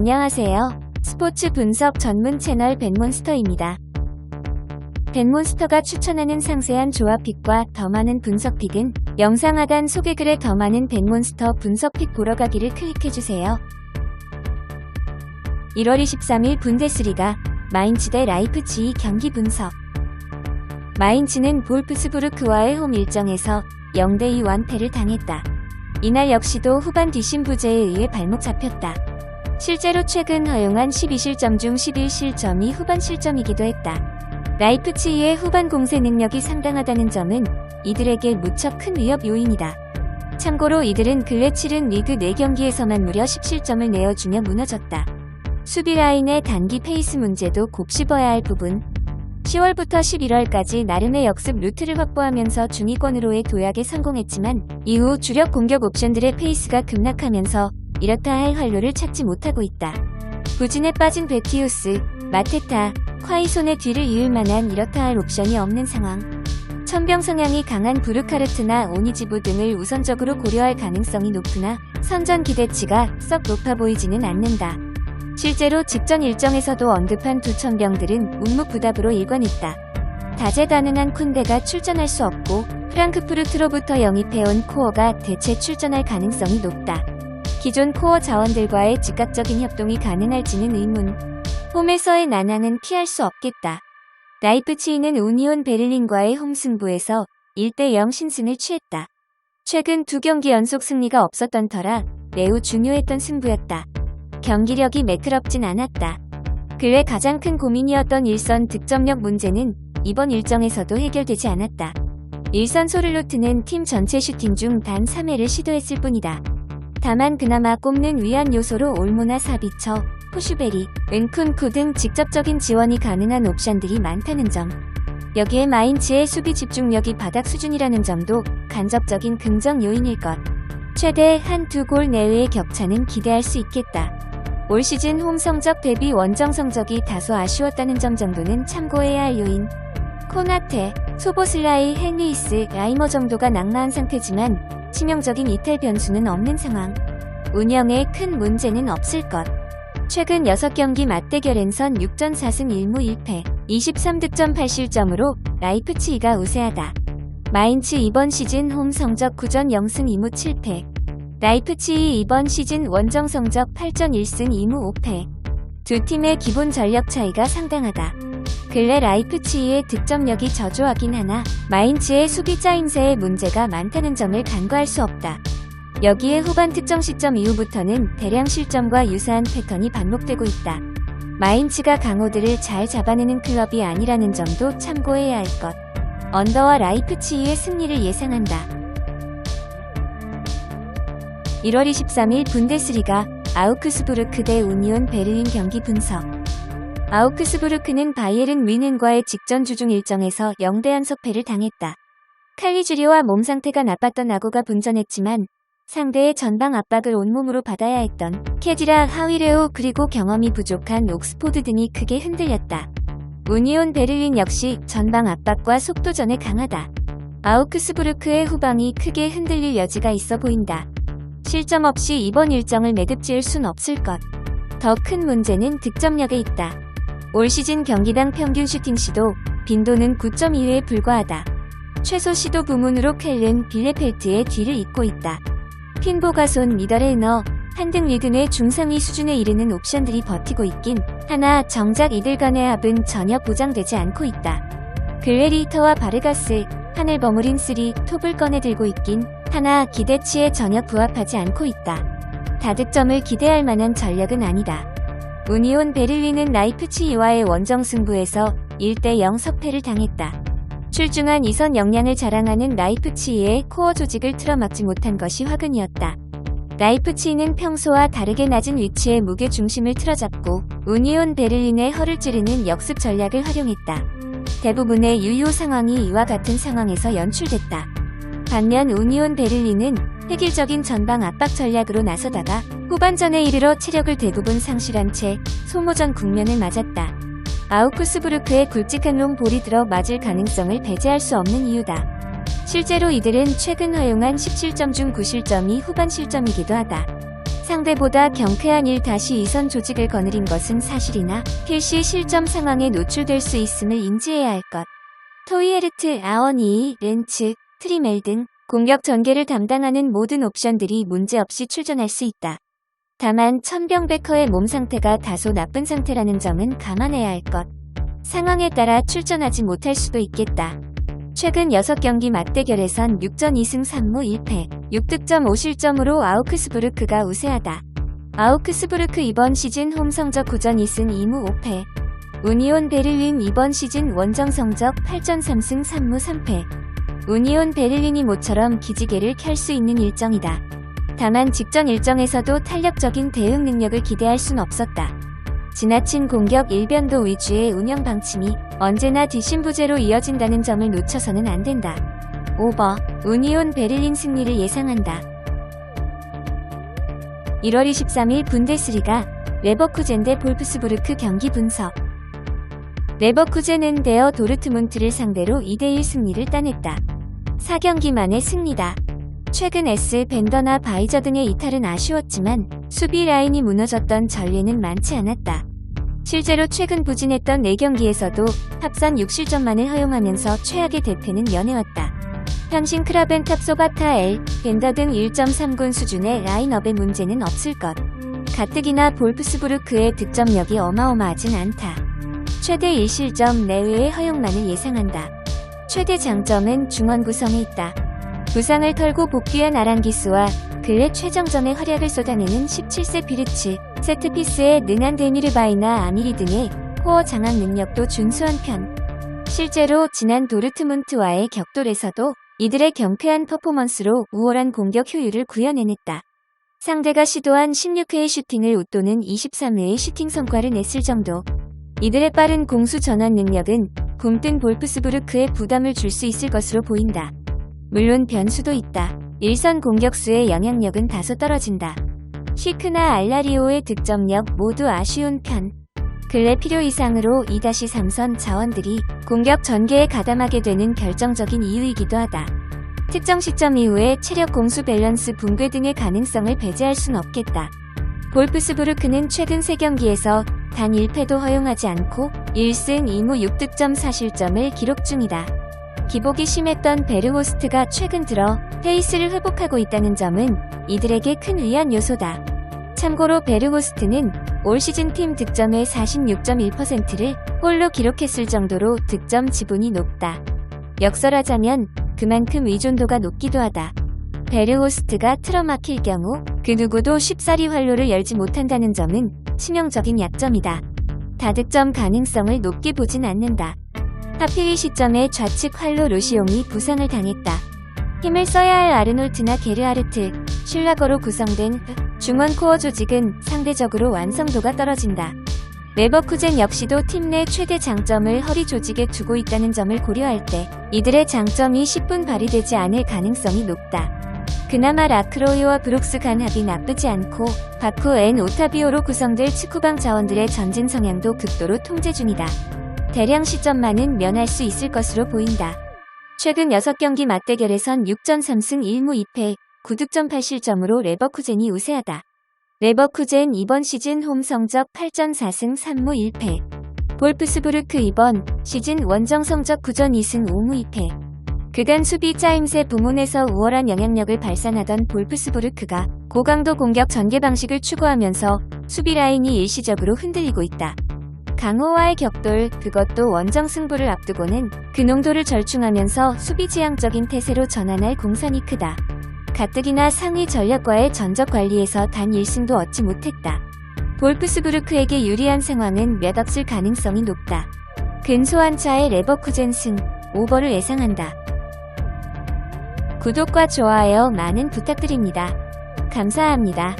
안녕하세요. 스포츠 분석 전문 채널 벤몬스터입니다. 벤몬스터가 추천하는 상세한 조합픽과 더 많은 분석픽은 영상 하단 소개글에 더 많은 벤몬스터 분석픽 보러 가기를 클릭해주세요. 1월 23일 분데스리가 마인츠 대 라이프치히 경기 분석 마인츠는 볼프스부르크와의 홈 일정에서 0대2 완패를 당했다. 이날 역시도 후반 뒷심 부재에 의해 발목 잡혔다. 실제로 최근 허용한 12실점 중 11실점이 후반 실점이기도 했다. 라이프치히의 후반 공세 능력이 상당하다는 점은 이들에게 무척 큰 위협 요인이다. 참고로 이들은 근래 치른 리그 4경기에서만 무려 10실점을 내어주며 무너졌다. 수비 라인의 단기 페이스 문제도 곱씹어야 할 부분. 10월부터 11월까지 나름의 역습 루트를 확보하면서 중위권으로의 도약에 성공했지만 이후 주력 공격 옵션들의 페이스가 급락하면서 이렇다 할 활로를 찾지 못하고 있다. 부진에 빠진 베티우스, 마테타, 콰이손의 뒤를 이을 만한 이렇다 할 옵션이 없는 상황. 천병 성향이 강한 부르카르트나 오니지부 등을 우선적으로 고려할 가능성이 높으나 선전 기대치가 썩 높아 보이지는 않는다. 실제로 직전 일정에서도 언급한 두 천병들은 묵묵부답으로 일관했다. 다재다능한 쿤데가 출전할 수 없고 프랑크푸르트로부터 영입해온 코어가 대체 출전할 가능성이 높다. 기존 코어 자원들과의 즉각적인 협동이 가능할지는 의문. 홈에서의 난항은 피할 수 없겠다. 라이프치히는 우니온 베를린과의 홈 승부에서 1대0 신승을 취했다. 최근 두 경기 연속 승리가 없었던 터라 매우 중요했던 승부였다. 경기력이 매끄럽진 않았다. 근래 가장 큰 고민이었던 일선 득점력 문제는 이번 일정에서도 해결되지 않았다. 일선 소를로트는 팀 전체 슈팅 중 단 3회를 시도했을 뿐이다. 다만 그나마 꼽는 위안 요소로 올모나 사비처, 포슈베리, 은쿤쿠 등 직접적인 지원이 가능한 옵션들이 많다는 점. 여기에 마인츠의 수비 집중력이 바닥 수준이라는 점도 간접적인 긍정 요인일 것. 최대 한 두 골 내외의 격차는 기대할 수 있겠다. 올 시즌 홈 성적 대비 원정 성적이 다소 아쉬웠다는 점 정도는 참고해야 할 요인. 코나테, 소보슬라이, 헨리이스, 라이머 정도가 낙마한 상태지만 치명적인 이탈 변수는 없는 상황. 운영에 큰 문제는 없을 것. 최근 6경기 맞대결엔선 6전 4승 1무 1패, 23득점 8실점으로 라이프치히가 우세하다. 마인츠 이번 시즌 홈 성적 9전 0승 2무 7패. 라이프치히 이번 시즌 원정 성적 8전 1승 2무 5패. 두 팀의 기본 전력 차이가 상당하다. 근래 라이프치히의 득점력이 저조하긴 하나 마인츠의 수비 짜임새에 문제가 많다는 점을 간과할 수 없다. 여기에 후반 특정 시점 이후부터는 대량 실점과 유사한 패턴이 반복되고 있다. 마인츠가 강호들을 잘 잡아내는 클럽이 아니라는 점도 참고해야 할 것. 언더와 라이프치히의 승리를 예상한다. 1월 23일 분데스리가 아우크스부르크 대 우니온 베를린 경기 분석. 아우크스부르크는 바이에른 뮌헨과의 직전 주중 일정에서 0대1 석패를 당했다. 칼리주리와 몸 상태가 나빴던 아고가 분전했지만 상대의 전방 압박을 온몸으로 받아야 했던 캐디라 하위레오 그리고 경험이 부족한 옥스포드 등이 크게 흔들렸다. 우니온 베를린 역시 전방 압박과 속도전에 강하다. 아우크스부르크의 후방이 크게 흔들릴 여지가 있어 보인다. 실점 없이 이번 일정을 매듭 지을 순 없을 것. 더 큰 문제는 득점력에 있다. 올 시즌 경기당 평균 슈팅 시도 빈도는 9.2회에 불과하다. 최소 시도 부문으로 켈른 빌레펠트의 뒤를 잇고 있다. 핀보가손 미더레너 한등 리그 내 중상위 수준에 이르는 옵션들이 버티고 있긴 하나 정작 이들 간의 합은 전혀 보장되지 않고 있다. 글래리터와 바르가스, 하늘 버무린 쓰리 톱을 꺼내 들고 있긴 하나 기대치에 전혀 부합하지 않고 있다. 다득점을 기대할 만한 전력은 아니다. 우니온 베를린은 라이프치히와의 원정 승부에서 1대0 석패를 당했다. 출중한 이선 역량을 자랑하는 라이프치히의 코어 조직을 틀어막지 못한 것이 화근이었다. 라이프치히는 평소와 다르게 낮은 위치에 무게 중심을 틀어잡고 우니온 베를린의 허를 찌르는 역습 전략을 활용했다. 대부분의 유효 상황이 이와 같은 상황에서 연출됐다. 반면 우니온 베를린은 획일적인 전방 압박 전략으로 나서다가 후반전에 이르러 체력을 대부분 상실한 채 소모전 국면을 맞았다. 아우크스부르크의 굵직한 롱볼이 들어 맞을 가능성을 배제할 수 없는 이유다. 실제로 이들은 최근 허용한 17점 중 9실점이 후반 실점이기도 하다. 상대보다 경쾌한 1-2선 조직을 거느린 것은 사실이나 필시 실점 상황에 노출될 수 있음을 인지해야 할 것. 토이에르트, 아원이, 렌츠, 트리멜 등 공격 전개를 담당하는 모든 옵션들이 문제없이 출전할 수 있다. 다만 천병베커의 몸 상태가 다소 나쁜 상태라는 점은 감안해야 할 것. 상황에 따라 출전하지 못할 수도 있겠다. 최근 6경기 맞대결에선 6전 2승 3무 1패, 6득점 5실점으로 아우크스부르크가 우세하다. 아우크스부르크 이번 시즌 홈 성적 9전 2승 2무 5패, 우니온 베를린 이번 시즌 원정 성적 8전 3승 3무 3패. 우니온 베를린이 모처럼 기지개를 켤 수 있는 일정이다. 다만 직전 일정에서도 탄력적인 대응 능력을 기대할 순 없었다. 지나친 공격 일변도 위주의 운영 방침이 언제나 뒷심부제로 이어진다는 점을 놓쳐서는 안 된다. 오버, 우니온 베를린 승리를 예상한다. 1월 23일 분데스리가 레버쿠젠 대 볼프스부르크 경기 분석 레버쿠젠은 데어 도르트문트를 상대로 2대1 승리를 따냈다. 4경기 만의 승리다. 최근 S 벤더나 바이저 등의 이탈은 아쉬웠지만 수비 라인이 무너졌던 전례는 많지 않았다. 실제로 최근 부진했던 4경기에서도 합산 6실점만을 허용하면서 최악의 대패는 연해왔다. 현신 크라벤탑 소바타 L, 벤더 등 1.3군 수준의 라인업에 문제는 없을 것. 가뜩이나 볼프스부르크의 득점력이 어마어마하진 않다. 최대 1실점 내외의 허용만을 예상한다. 최대 장점은 중원 구성에 있다. 부상을 털고 복귀한 아랑기스와 근래 최정점의 활약을 쏟아내는 17세 비르츠, 세트피스에 능한 데미르바이나 아미리 등의 코어 장악 능력도 준수한 편. 실제로 지난 도르트문트와의 격돌에서도 이들의 경쾌한 퍼포먼스로 우월한 공격 효율을 구현해냈다. 상대가 시도한 16회의 슈팅을 웃도는 23회의 슈팅 성과를 냈을 정도. 이들의 빠른 공수 전환 능력은 굼뜬 볼프스부르크에 부담을 줄 수 있을 것으로 보인다. 물론 변수도 있다. 일선 공격수의 영향력은 다소 떨어진다. 시크나 알라리오의 득점력 모두 아쉬운 편. 근래 필요 이상으로 2-3선 자원들이 공격 전개에 가담하게 되는 결정적인 이유이기도 하다. 특정 시점 이후에 체력 공수 밸런스 붕괴 등의 가능성을 배제할 순 없겠다. 볼프스부르크는 최근 3경기에서 단 1패도 허용하지 않고 1승 2무 6득점 4실점을 기록 중이다. 기복이 심했던 베르호스트가 최근 들어 페이스를 회복하고 있다는 점은 이들에게 큰 위안 요소다. 참고로 베르호스트는 올 시즌 팀 득점의 46.1%를 홀로 기록했을 정도로 득점 지분이 높다. 역설하자면 그만큼 의존도가 높기도 하다. 베르호스트가 틀어막힐 경우 그 누구도 쉽사리 활로를 열지 못한다는 점은 치명적인 약점이다. 다득점 가능성을 높게 보진 않는다. 하필 이 시점에 좌측 활로 루시옹이 부상을 당했다. 힘을 써야 할 아르놀트나 게르하르트, 슐라거로 구성된 중원 코어 조직은 상대적으로 완성도가 떨어진다. 레버쿠젠 역시도 팀 내 최대 장점을 허리 조직에 두고 있다는 점을 고려할 때 이들의 장점이 10분 발휘되지 않을 가능성이 높다. 그나마 라크로이와 브룩스 간 합이 나쁘지 않고 바쿠 앤 오타비오로 구성될 축구방 자원들의 전진 성향도 극도로 통제 중이다. 대량 시점만은 면할 수 있을 것으로 보인다. 최근 6경기 맞대결에선 6전 3승 1무 2패, 9득점 8실점으로 레버쿠젠이 우세하다. 레버쿠젠 이번 시즌 홈 성적 8전 4승 3무 1패. 볼프스부르크 이번 시즌 원정 성적 9전 2승 5무 2패. 그간 수비 짜임새 부문에서 우월한 영향력을 발산하던 볼프스부르크가 고강도 공격 전개 방식을 추구하면서 수비 라인이 일시적으로 흔들리고 있다. 강호와의 격돌, 그것도 원정 승부를 앞두고는 그 농도를 절충하면서 수비 지향적인 태세로 전환할 공산이 크다. 가뜩이나 상위 전략과의 전적 관리에서 단 1승도 얻지 못했다. 볼프스부르크에게 유리한 상황은 몇 없을 가능성이 높다. 근소한 차의 레버쿠젠 승, 오버를 예상한다. 구독과 좋아요 많은 부탁드립니다. 감사합니다.